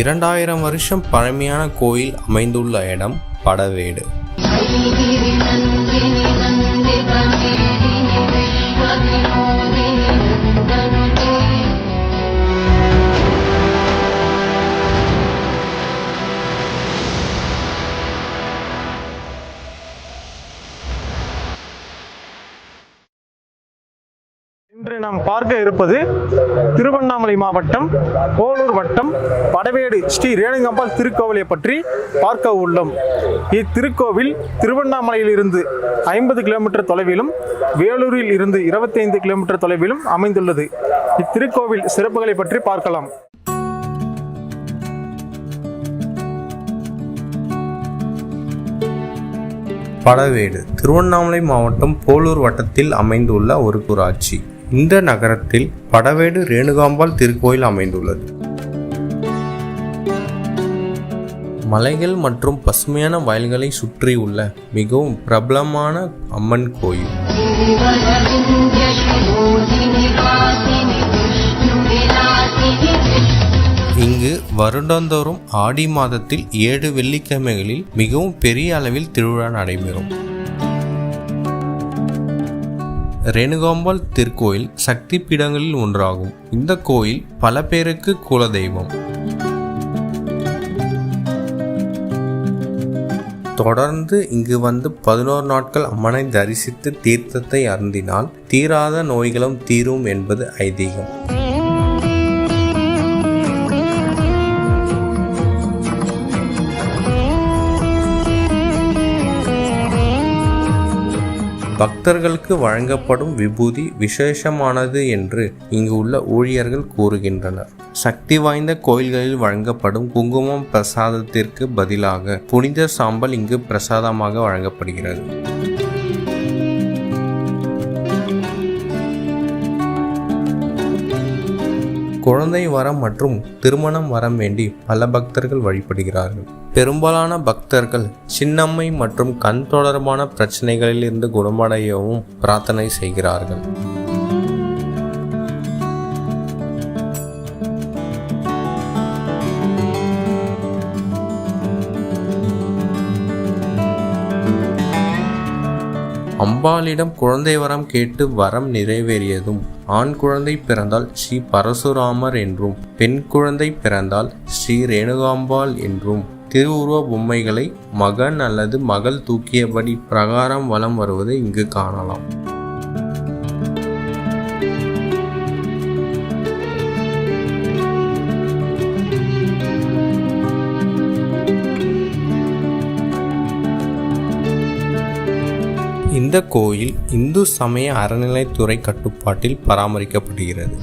இரண்டாயிரம் வருஷம் பழமையான கோயில் அமைந்துள்ள இடம் படவேடு. இன்று நாம் பார்க்க இருப்பது திருவண்ணாமலை மாவட்டம் போலூர் வட்டம் படவேடு ஸ்ரீ ரேணுங்கம்பாள் திருக்கோவிலை பற்றி பார்க்க உள்ளோம். இத்திருக்கோவில் திருவண்ணாமலையில் இருந்து ஐம்பது கிலோமீட்டர் தொலைவிலும் வேலூரில் இருந்து 25 கிலோமீட்டர் தொலைவிலும் அமைந்துள்ளது. இத்திருக்கோவில் சிறப்புகளை பற்றி பார்க்கலாம். படவேடு திருவண்ணாமலை மாவட்டம் போலூர் வட்டத்தில் அமைந்துள்ள ஒரு ஊராட்சி. இந்த நகரத்தில் படவேடு ரேணுகாம்பாள் திருக்கோயில் அமைந்துள்ளது. மலைகள் மற்றும் பசுமையான வயல்களை சுற்றியுள்ள மிகவும் பிரபலமான அம்மன் கோயில். இங்கு வருடந்தோறும் ஆடி மாதத்தில் ஏழு வெள்ளிக்கிழமைகளில் மிகவும் பெரிய அளவில் திருவிழா நடைபெறும். ரேணுகாம்பாள் திருக்கோயில் சக்தி பீடங்களில் ஒன்றாகும். இந்த கோயில் பல பேருக்கு குலதெய்வம். தொடர்ந்து இங்கு வந்து பதினோரு நாட்கள் அம்மனை தரிசித்து தீர்த்தத்தை அருந்தினால் தீராத நோய்களும் தீரும் என்பது ஐதீகம். பக்தர்களுக்கு வழங்கப்படும் விபூதி விசேஷமானது என்று இங்கு உள்ள ஊழியர்கள் கூறுகின்றனர். சக்தி வாய்ந்த கோயில்களில் வழங்கப்படும் குங்குமம் பிரசாதத்திற்கு பதிலாக புனித சாம்பல் இங்கு பிரசாதமாக வழங்கப்படுகிறது. குழந்தை வரம் மற்றும் திருமணம் வரம் வேண்டி பல பக்தர்கள் வழிபடுகிறார்கள். பெரும்பாலான பக்தர்கள் சின்னம்மை மற்றும் கண் தொடர்பான பிரச்சனைகளில் இருந்து குணமடையவும் பிரார்த்தனை செய்கிறார்கள். அம்பாளிடம் குழந்தை வரம் கேட்டு வரம் நிறைவேறியதும் ஆண் குழந்தை பிறந்தால் ஸ்ரீ பரசுராமர் என்றும் பெண் குழந்தை பிறந்தால் ஸ்ரீ ரேணுகாம்பாள் என்றும். திருவுருவ பொம்மைகளை மகன் அல்லது மகள் தூக்கியபடி பிரகாரம் வலம் வருவதை இங்கு காணலாம். இந்த கோயில் இந்து சமய அறநிலைத்துறை கட்டுப்பாட்டில் பராமரிக்கப்படுகிறது.